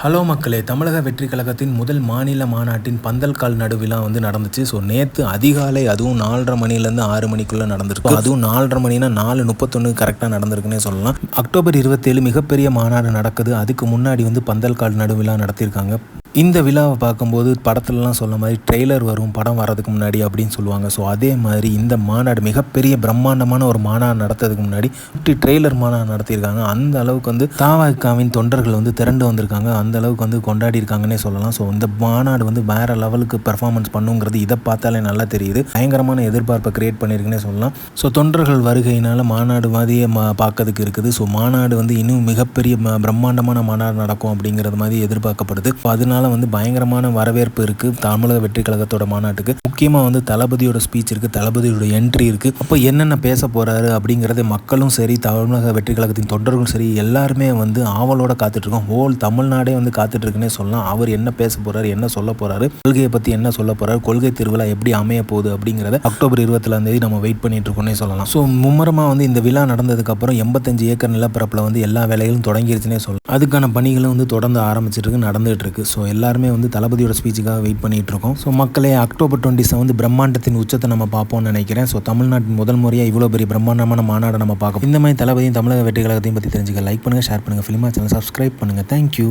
Hello மக்களே தமிழக வெற்றி கழகத்தின் முதல் மாநில மாநாட்டின் பந்தல் கால் நடுவிழா வந்து நடந்துச்சு. ஸோ நேற்று அதிகாலை அதுவும் நாலரை மணிலேருந்து ஆறு மணிக்குள்ளே நடந்திருக்கு. அதுவும் நாலரை மணினா நாலு முப்பத்தொன்று கரெக்டாக நடந்திருக்குன்னே சொல்லலாம். அக்டோபர் இருபத்தேழு மிகப்பெரிய மாநாடு நடக்குது. அதுக்கு முன்னாடி வந்து பந்தல் கால் நடுவிழா நடத்தியிருக்காங்க. இந்த விழாவை பார்க்கும்போது படத்துலலாம் சொன்ன மாதிரி ட்ரெய்லர் வரும் படம் வரதுக்கு முன்னாடி அப்படின்னு சொல்லுவாங்க. ஸோ அதே மாதிரி இந்த மாநாடு மிகப்பெரிய பிரம்மாண்டமான ஒரு மாநாடு நடத்துறதுக்கு முன்னாடி குட்டி ட்ரெய்லர் மாநாடு நடத்தியிருக்காங்க. அந்த அளவுக்கு வந்து தாவாக்காவின் தொண்டர்கள் வந்து திரண்டு வந்திருக்காங்க. அந்த அளவுக்கு வந்து கொண்டாடி இருக்காங்கன்னே சொல்லலாம். ஸோ இந்த மாநாடு வந்து வேற லெவலுக்கு பெர்ஃபார்மன்ஸ் பண்ணுங்கிறது இதை பார்த்தாலே நல்லா தெரியுது. பயங்கரமான எதிர்பார்ப்பை கிரியேட் பண்ணியிருக்குன்னே சொல்லலாம். ஸோ தொண்டர்கள் வருகையினால மாநாடு மாதிரியே மா பார்க்கறதுக்கு இருக்குது. ஸோ மாநாடு வந்து இன்னும் மிகப்பெரிய ம- பிரம்மாண்டமான மாநாடு நடக்கும் அப்படிங்கிறது மாதிரி எதிர்பார்க்கப்படுது. ஸோ அதனால வந்து பயங்கரமான வரவேற்பு இருக்குது தமிழக வெற்றி கழகத்தோட மாநாட்டுக்கு. முக்கியமாக வந்து தளபதியோட ஸ்பீச் இருக்குது தளபதியோட என்ட்ரி இருக்குது அப்போ என்னென்ன பேச போகிறாரு அப்படிங்கிறது மக்களும் சரி தமிழக வெற்றி கழகத்தின் தொண்டர்களும் சரி எல்லாருமே வந்து ஆவலோட காத்துட்ருக்கோம். ஹோல் தமிழ்நாடே வந்து காத்துட்ருக்குன்னே சொல்லலாம். அவர் என்ன பேச போகிறாரு என்ன சொல்ல போகிறாரு கொள்கையை பற்றி என்ன சொல்ல போகிறாரு கொள்கை திருவிழா எப்படி அமைய போகுது அப்படிங்கிறத அக்டோபர் இருபத்திலாம் தேதி நம்ம வெயிட் பண்ணிட்டு இருக்கோம்னே சொல்லலாம். ஸோ மும்முரமாக வந்து இந்த விழா நடந்ததுக்கப்புறம் எண்பத்தஞ்சு ஏக்கர் நிலப்பரப்பில் வந்து எல்லா வேலைகளும் தொடங்கிருச்சுனே சொல்லலாம். அதுக்கான பணிகளும் வந்து தொடர்ந்து ஆரம்பிச்சிட்டு இருக்கு நடந்துகிட்டு இருக்கு. ஸோ எல்லாருமே வந்து தளபதியோட ஸ்பீச்சுக்காக வெயிட் பண்ணிகிட்ருக்கோம் இருக்கோம் ஸோ மக்களே அக்டோபர் டுவெண்ட்டி செவன் பிரம்மாண்டத்தின் உச்சத்தை நம்ம பார்ப்போம்னு நினைக்கிறேன். ஸோ தமிழ்நாட்டின் முதல் முறையாக இவ்வளோ பெரிய பிரம்மாண்டமான மாநாடு நம்ம பார்க்கணும் இந்த மாதிரி தளபதியும் தமிழக வெற்றி கழகத்தையும் பற்றி தெரிஞ்சுக்க லைக் பண்ணுங்கள் ஷேர் பண்ணுங்கள் ஃபிலிமா சேனல் சப்ஸ்கிரைப் பண்ணுங்கள் தேங்க்யூ